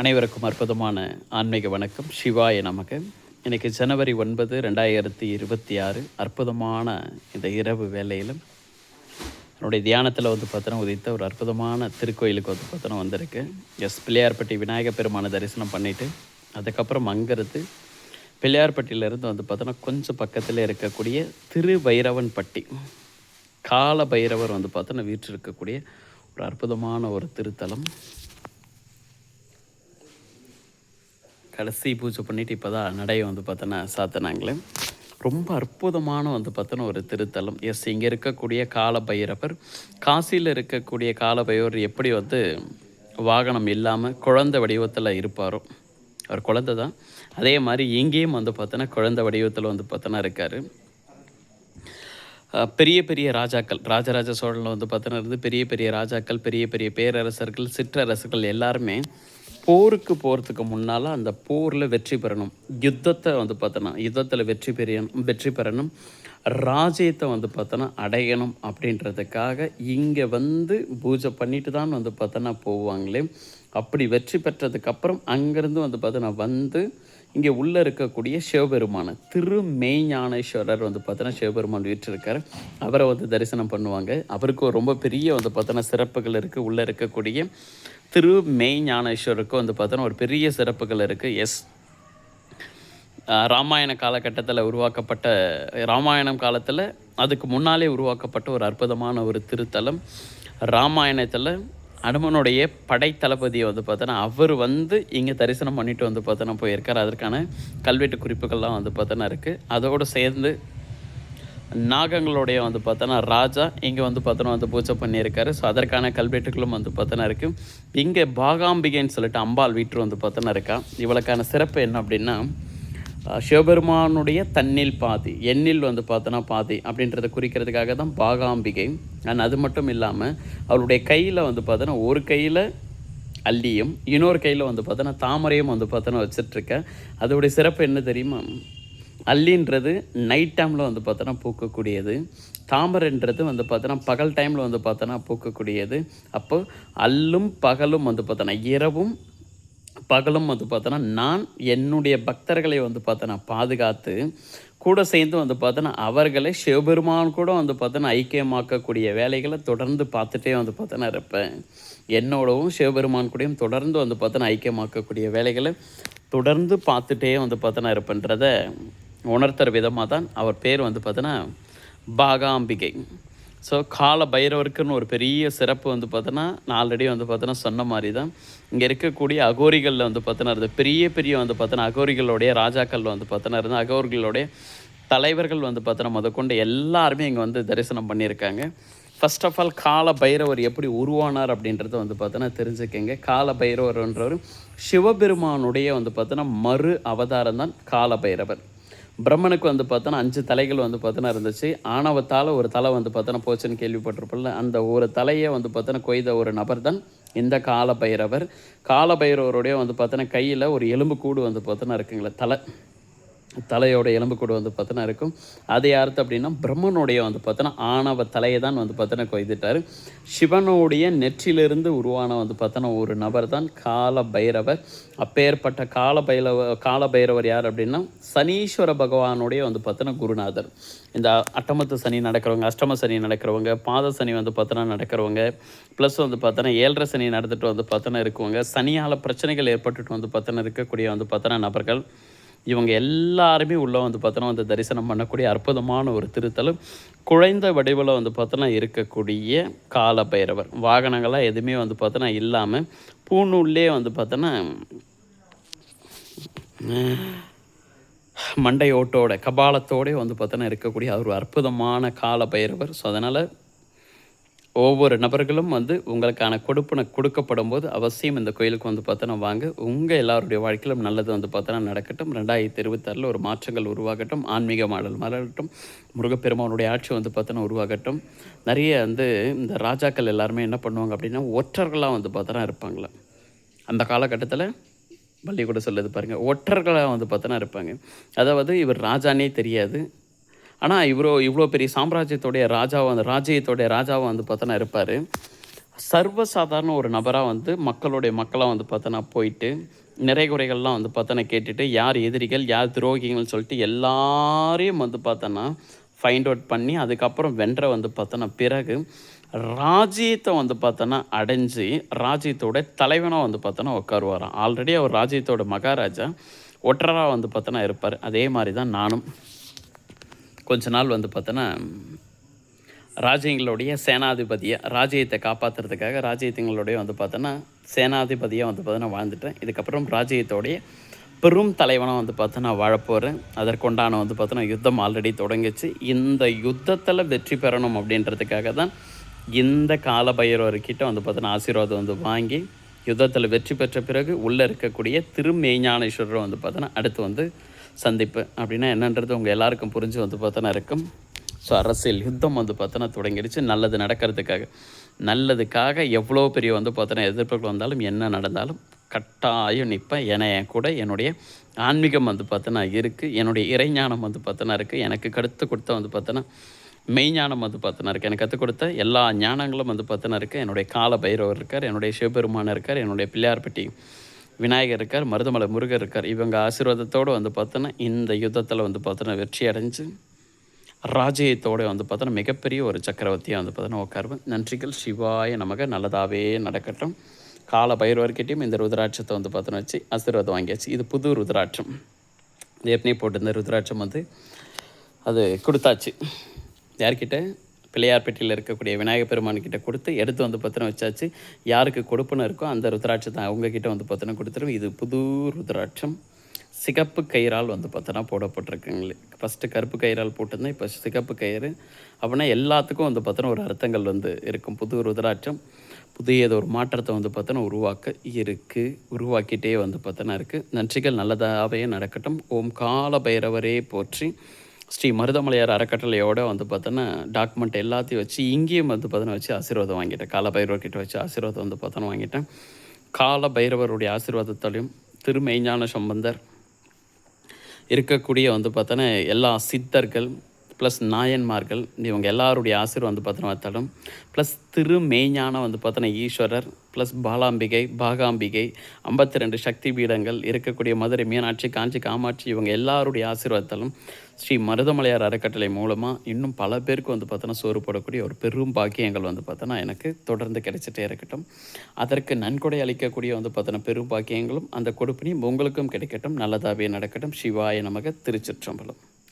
அனைவருக்கும் அற்புதமான ஆன்மீக வணக்கம். சிவாய நமக்கு இன்றைக்கி ஜனவரி ஒன்பது ரெண்டாயிரத்தி இருபத்தி ஆறு. அற்புதமான இந்த இரவு வேலையிலும் என்னுடைய தியானத்தில் வந்து பார்த்தோன்னா உதித்த ஒரு அற்புதமான திருக்கோயிலுக்கு வந்து பார்த்தோன்னா வந்திருக்கு. எஸ் பிள்ளையார்பட்டி விநாயகர் பெருமான தரிசனம் பண்ணிவிட்டு அதுக்கப்புறம் அங்கேருந்து பிள்ளையார்பட்டியிலேருந்து வந்து பார்த்தோன்னா கொஞ்சம் பக்கத்தில் இருக்கக்கூடிய திருவைரவன்பட்டி கால பைரவர் வந்து பார்த்தோன்னா வீற்றிருக்கக்கூடிய ஒரு அற்புதமான ஒரு திருத்தலம். கடைசி பூஜை பண்ணிவிட்டு இப்போ தான் நடையை வந்து பார்த்தோன்னா சாத்தினாங்களே. ரொம்ப அற்புதமான வந்து பார்த்தோன்னா ஒரு திருத்தலம். எஸ் இங்கே இருக்கக்கூடிய கால பைரவர் காசியில் இருக்கக்கூடிய கால பைரவர் எப்படி வந்து வாகனம் இல்லாமல் குழந்தை வடிவத்தில் இருப்பாரோ? அவர் குழந்தை தான். அதே மாதிரி இங்கேயும் வந்து பார்த்தோன்னா குழந்தை வடிவத்தில் வந்து பார்த்தோன்னா இருக்கார். பெரிய பெரிய ராஜாக்கள் ராஜராஜ சோழனில் வந்து பார்த்தோன்னா இருந்து பெரிய பெரிய ராஜாக்கள் பெரிய பெரிய பேரரசர்கள் சிற்றரசர்கள் எல்லாருமே போருக்கு போகிறதுக்கு முன்னால் அந்த போரில் வெற்றி பெறணும். யுத்தத்தை வந்து பார்த்தோன்னா யுத்தத்தில் வெற்றி பெறணும் வெற்றி பெறணும். ராஜ்யத்தை வந்து பார்த்தோன்னா அடையணும் அப்படின்றதுக்காக இங்கே வந்து பூஜை பண்ணிட்டு தான் வந்து பார்த்தோன்னா போவாங்களே. அப்படி வெற்றி பெற்றதுக்கப்புறம் அங்கேருந்து வந்து பார்த்தோன்னா வந்து இங்கே உள்ளே இருக்கக்கூடிய சிவபெருமான திருமேஞானேஸ்வரர் வந்து பார்த்தோன்னா சிவபெருமான் வீட்டிருக்கார் அவரை வந்து தரிசனம் பண்ணுவாங்க. அவருக்கு ரொம்ப பெரிய வந்து பார்த்தோன்னா சிறப்புகள் இருக்குது உள்ளே இருக்கக்கூடிய திரு மெய் ஞானேஸ்வருக்கும் வந்து பார்த்தோன்னா ஒரு பெரிய சிறப்புகள் இருக்குது எஸ். ராமாயண காலகட்டத்தில் உருவாக்கப்பட்ட ராமாயணம் காலத்தில் அதுக்கு முன்னாலே உருவாக்கப்பட்ட ஒரு அற்புதமான ஒரு திருத்தலம். ராமாயணத்தில் அனுமனுடைய படைத்தளபதியை வந்து பார்த்தோன்னா அவர் வந்து இங்கே தரிசனம் பண்ணிட்டு வந்து பார்த்தோன்னா போயிருக்கார். அதற்கான கல்வெட்டு குறிப்புகள்லாம் வந்து பார்த்தோன்னா இருக்குது அதோடு சேர்ந்து நாகங்களுடைய வந்து பார்த்தோன்னா ராஜா இங்கே வந்து பார்த்தோன்னா வந்து பூஜை பண்ணியிருக்காரு. ஸோ அதற்கான கல்வெட்டுகளும் வந்து பார்த்தோன்னா இருக்குது இங்கே பாகாம்பிகைன்னு சொல்லிட்டு அம்பாள் வீட்டு வந்து பார்த்தோன்னா இருக்கா? இவளுக்கான சிறப்பு என்ன அப்படின்னா சிவபெருமானுடைய தண்ணில் பாதி எண்ணில் வந்து பார்த்தோன்னா பாதி அப்படின்றத குறிக்கிறதுக்காக தான் பாகாம்பிகை. அண்ட் அது மட்டும் இல்லாமல் அவளுடைய கையில் வந்து பார்த்தோன்னா ஒரு கையில் அல்லியும் இன்னொரு கையில் வந்து பார்த்தோன்னா தாமரையும் வந்து பார்த்தோன்னா வச்சிட்ருக்கேன் அதோடைய சிறப்பு என்ன தெரியுமா? அல்லின்றது நைட் டைமில் வந்து பார்த்தோன்னா பூக்கக்கூடியது தாமரைன்றது வந்து பார்த்தோன்னா பகல் டைமில் வந்து பார்த்தோன்னா பூக்கக்கூடியது அப்போ அல்லும் பகலும் வந்து பார்த்தோன்னா இரவும் பகலும் வந்து பார்த்தோன்னா நான் என்னுடைய பக்தர்களை வந்து பார்த்தோன்னா பாதுகாத்து கூட சேர்ந்து வந்து பார்த்தோன்னா அவர்களை சிவபெருமான் கூட வந்து பார்த்தோன்னா ஐக்கியமாக்கக்கூடிய வேலைகளை தொடர்ந்து பார்த்துட்டே வந்து பார்த்தோன்னா இருப்பேன் என்னோடவும் சிவபெருமான் கூடயும் தொடர்ந்து வந்து பார்த்தோன்னா ஐக்கியமாக்கக்கூடிய வேலைகளை தொடர்ந்து பார்த்துட்டே வந்து பார்த்தோன்னா இருப்பேன்றதை உணர்த்துற விதமாக தான் அவர் பேர் வந்து பார்த்தோன்னா பாகாம்பிகை. ஸோ கால பைரவருக்குன்னு ஒரு பெரிய சிறப்பு வந்து பார்த்தோன்னா நான் ஆல்ரெடி வந்து பார்த்தோன்னா சொன்ன மாதிரி தான். இங்கே இருக்கக்கூடிய அகோரிகளில் வந்து பார்த்தோன்னா இருந்த பெரிய பெரிய வந்து பார்த்தோன்னா அகோரிகளுடைய ராஜாக்கள் வந்து பார்த்தோன்னா இருந்த அகோரிகளுடைய தலைவர்கள் வந்து பார்த்தோன்னா முதற்கொண்டு எல்லாருமே இங்கே வந்து தரிசனம் பண்ணியிருக்காங்க. ஃபர்ஸ்ட் ஆஃப் ஆல் கால பைரவர் எப்படி உருவானார் அப்படின்றத வந்து பார்த்தோன்னா தெரிஞ்சுக்கங்க. கால பைரவர்ன்றவர் சிவபெருமானுடைய வந்து பார்த்தோன்னா மறு அவதாரம் தான் கால பைரவர் பிரம்மனுக்கு வந்து பார்த்தோன்னா அஞ்சு தலைகள் வந்து பார்த்தோன்னா இருந்துச்சு. ஆணவத்தால் ஒரு தலை வந்து பார்த்தோன்னா போச்சுன்னு கேள்விப்பட்டிருப்பில்ல அந்த ஒரு தலையை வந்து பார்த்தோன்னா கொய்த ஒரு நபர் தான். இந்த கால பைரவர் கால பைரவருடைய வந்து பார்த்தோன்னா கையில் ஒரு எலும்பு கூடு வந்து பார்த்தோன்னா இருக்குங்களே தலை. தலையோட எலும்புக்கூடு வந்து பார்த்தோன்னா இருக்கும். அது யார்த்து அப்படின்னா பிரம்மனுடைய வந்து பார்த்தோன்னா ஆணவ தலையை தான் வந்து பார்த்தோன்னா கொய்துட்டார். சிவனுடைய நெற்றிலிருந்து உருவான வந்து பார்த்தோன்னா ஒரு நபர் தான் கால பைரவர் அப்பேற்பட்ட கால பைரவ கால பைரவர் யார் அப்படின்னா சனீஸ்வர பகவானுடைய வந்து பார்த்தோன்னா குருநாதர். இந்த அட்டமத்து சனி நடக்கிறவங்க அஷ்டம சனி நடக்கிறவங்க பாத சனி வந்து பார்த்தோன்னா நடக்கிறவங்க ப்ளஸ் வந்து பார்த்தோன்னா ஏழரை சனி நடந்துட்டு வந்து பார்த்தோன்னா இருக்குவங்க. சனியால் பிரச்சனைகள் ஏற்பட்டுட்டு வந்து பார்த்தோன்னா இருக்கக்கூடிய வந்து பார்த்தோன்னா நபர்கள். இவங்க எல்லாருமே உள்ளே வந்து பார்த்தோன்னா வந்து தரிசனம் பண்ணக்கூடிய அற்புதமான ஒரு திருத்தலம் குழைந்த வடிவில் வந்து பார்த்தோன்னா இருக்கக்கூடிய கால பைரவர் வாகனங்கள்லாம் எதுவுமே வந்து பார்த்தோன்னா இல்லாமல் பூநூல்லே வந்து பார்த்தோன்னா மண்டையோட்டோட கபாலத்தோடே வந்து பார்த்தோன்னா இருக்கக்கூடிய ஒரு அற்புதமான கால பைரவர் ஸோ அதனால் ஒவ்வொரு நபர்களும் வந்து உங்களுக்கான கொடுப்பனை கொடுக்கப்படும் போது அவசியம் இந்த கோயிலுக்கு வந்து பார்த்தோன்னா வாங்க. உங்கள் எல்லாருடைய வாழ்க்கையிலும் நல்லது வந்து பார்த்தோன்னா நடக்கட்டும். ரெண்டாயிரத்தி இருபத்தாறில் ஒரு மாற்றங்கள் உருவாகட்டும். ஆன்மீக மாடல் மலரட்டும் முருகப்பெருமானுடைய ஆட்சி வந்து பார்த்தோன்னா உருவாகட்டும். நிறைய வந்து இந்த ராஜாக்கள் எல்லாருமே என்ன பண்ணுவாங்க அப்படின்னா ஒற்றர்களாக வந்து பார்த்தோன்னா இருப்பாங்களே அந்த காலகட்டத்தில் பள்ளி கூட சொல்லுது பாருங்கள் ஒற்றர்களாக வந்து பார்த்தோன்னா இருப்பாங்க. அதாவது இவர் ராஜானே தெரியாது. ஆனால் இவரோ இவ்வளோ பெரிய சாம்ராஜ்யத்தோடைய ராஜாவாக அந்த ராஜ்யத்தோடைய ராஜாவாக வந்து பார்த்தோன்னா இருப்பார். சர்வசாதாரண ஒரு நபராக வந்து மக்களுடைய மக்களாக வந்து பார்த்தோன்னா போயிட்டு நிறை குறைகள்லாம் வந்து பார்த்தோன்னா கேட்டுட்டு யார் எதிரிகள் யார் துரோகிகள்னு சொல்லிட்டு எல்லாரையும் வந்து பார்த்தோன்னா ஃபைண்ட் அவுட் பண்ணி அதுக்கப்புறம் வென்ற வந்து பார்த்தோன்னா பிறகு ராஜ்யத்தை வந்து பார்த்தோன்னா அடைஞ்சு ராஜ்யத்தோட தலைவனாக வந்து பார்த்தோன்னா உட்காருவாராம். ஆல்ரெடி அவர் ராஜ்யத்தோட மகாராஜா ஒற்றராக வந்து பார்த்தோன்னா இருப்பார். அதே மாதிரி தான் நானும். கொஞ்ச நாள் வந்து பார்த்தோன்னா ராஜ்யங்களுடைய சேனாதிபதியை ராஜ்யத்தை காப்பாற்றுறதுக்காக ராஜ்யத்துங்களுடைய வந்து பார்த்தோன்னா சேனாதிபதியாக வந்து பார்த்தோன்னா வாழ்ந்துட்டேன். இதுக்கப்புறம் ராஜ்யத்தோடைய பெரும் தலைவனாக வந்து பார்த்தோன்னா வாழப்போகிறேன் அதற்குண்டான வந்து பார்த்தோன்னா யுத்தம் ஆல்ரெடி தொடங்கிச்சு. இந்த யுத்தத்தில் வெற்றி பெறணும் அப்படின்றதுக்காக தான் இந்த கால பைரவர்கிட்ட வந்து பார்த்தோன்னா ஆசீர்வாதம் வந்து வாங்கி யுத்தத்தில் வெற்றி பெற்ற பிறகு உள்ளே இருக்கக்கூடிய திருமெய்ஞானேஸ்வரரை வந்து பார்த்தோன்னா அடுத்து வந்து சந்திப்பு அப்படின்னா என்னன்றது உங்கள் எல்லாருக்கும் புரிஞ்சு வந்து பார்த்தோன்னா இருக்கும். ஸோ அரசியல் யுத்தம் வந்து பார்த்தோன்னா தொடங்கிடுச்சு. நல்லது நடக்கிறதுக்காக. நல்லதுக்காக எவ்வளோ பெரிய வந்து பார்த்தோன்னா எதிர்ப்புகள் வந்தாலும் என்ன நடந்தாலும் கட்டாயம் நிற்பேன். என என் கூட என்னுடைய ஆன்மீகம் வந்து பார்த்தோன்னா இருக்குது என்னுடைய இறைஞானம் வந்து பார்த்தோன்னா இருக்குது எனக்கு கருத்து கொடுத்த வந்து பார்த்தோன்னா மெய்ஞானம் வந்து பார்த்தோன்னா இருக்குது எனக்கு கற்றுக் கொடுத்த எல்லா ஞானங்களும் வந்து பார்த்தோன்னா இருக்குது என்னுடைய கால பைரவர் இருக்கார். என்னுடைய சிவபெருமான் இருக்கார். என்னுடைய பிள்ளையார்பட்டி விநாயகர் இருக்கார் மருதமலை முருகர் இருக்கார். இவங்க ஆசீர்வாதத்தோடு வந்து பார்த்தோன்னா இந்த யுத்தத்தில் வந்து பார்த்தோன்னா வெற்றி அடைஞ்சு ராஜ்யத்தோடு வந்து பார்த்தோன்னா மிகப்பெரிய ஒரு சக்கரவர்த்தியாக வந்து பார்த்தோன்னா உட்காருவேன் நன்றிகள். சிவாய நமக்கு நல்லதாகவே நடக்கட்டும். கால பைரவர்கிட்டையும் இந்த ருத்ராட்சத்தை வந்து பார்த்தோன்னா வச்சு ஆசீர்வாதம் வாங்கியாச்சு. இது புது ருத்ராட்சம். ஏற்கனவே போட்டிருந்த ருத்ராட்சம் வந்து அது கொடுத்தாச்சு. யார்கிட்ட? பிள்ளையார்பட்டியில் இருக்கக்கூடிய விநாயகர் பெருமான் கிட்ட கொடுத்து எடுத்து வந்து பத்திரம் வச்சாச்சு. யாருக்கு கொடுப்புன்னு இருக்கோ அந்த ருத்ராட்சத்தை அவங்க கிட்ட வந்து பத்திரம் கொடுத்துரும் இது புது ருத்ராட்சம். சிகப்பு கயிறால் வந்து பார்த்தோன்னா போடப்பட்டிருக்குங்களே. ஃபஸ்ட்டு கருப்பு கயிறால் போட்டிருந்தேன். இப்போ சிகப்பு கயிறு. அப்படின்னா எல்லாத்துக்கும் வந்து பார்த்தோன்னா ஒரு அர்த்தங்கள் வந்து இருக்கும். புது ருத்ராட்சம். புதியது ஒரு மாற்றத்தை வந்து பார்த்தோன்னா உருவாக்க இருக்குது உருவாக்கிட்டே வந்து பார்த்தோன்னா இருக்குது நன்றிகள். நல்லதாகவே நடக்கட்டும். ஓம் கால பைரவரே போற்றி. ஸ்ரீ மருதமலையார் அறக்கட்டளையோட வந்து பார்த்தோன்னா டாக்குமெண்ட் எல்லாத்தையும் வச்சு இங்கேயும் வந்து பார்த்தோன்னா வச்சு ஆசீர்வாதம் வாங்கிட்டேன். கால பைரவர்கிட்ட வச்சு ஆசீர்வாதம் வந்து பார்த்தோன்னா வாங்கிட்டேன். கால பைரவருடைய ஆசீர்வாதத்தாலையும் திருமெய்ஞான சம்பந்தர் இருக்கக்கூடிய வந்து பார்த்தோன்னா எல்லா சித்தர்கள் ப்ளஸ் நாயன்மார்கள் இவங்க எல்லாருடைய ஆசீர்வாதம் வந்து பார்த்தோன்னா பார்த்தாலும் ப்ளஸ் மெய்ஞானம் வந்து பார்த்தோன்னா ஈஸ்வரர் ப்ளஸ் பாலாம்பிகை பாகாம்பிகை ஐம்பத்தி ரெண்டு சக்தி பீடங்கள் இருக்கக்கூடிய மதுரை மீனாட்சி காஞ்சி காமாட்சி இவங்க எல்லாருடைய ஆசீர்வாதத்தாலும் ஸ்ரீ மருதமலையார் அறக்கட்டளை மூலமாக இன்னும் பல பேருக்கு வந்து பார்த்தோன்னா சோறு போடக்கூடிய ஒரு பெரும் பாக்கியங்கள் வந்து பார்த்தோன்னா எனக்கு தொடர்ந்து கிடைச்சிட்டே இருக்கட்டும். அதற்கு நன்கொடை அளிக்கக்கூடிய வந்து பார்த்தோன்னா பெரும் பாக்கியங்களும் அந்த கொடுப்பினையும் உங்களுக்கும் கிடைக்கட்டும். நல்லதாகவே நடக்கட்டும். சிவாய நமக திருச்சிற்றம்பலம்.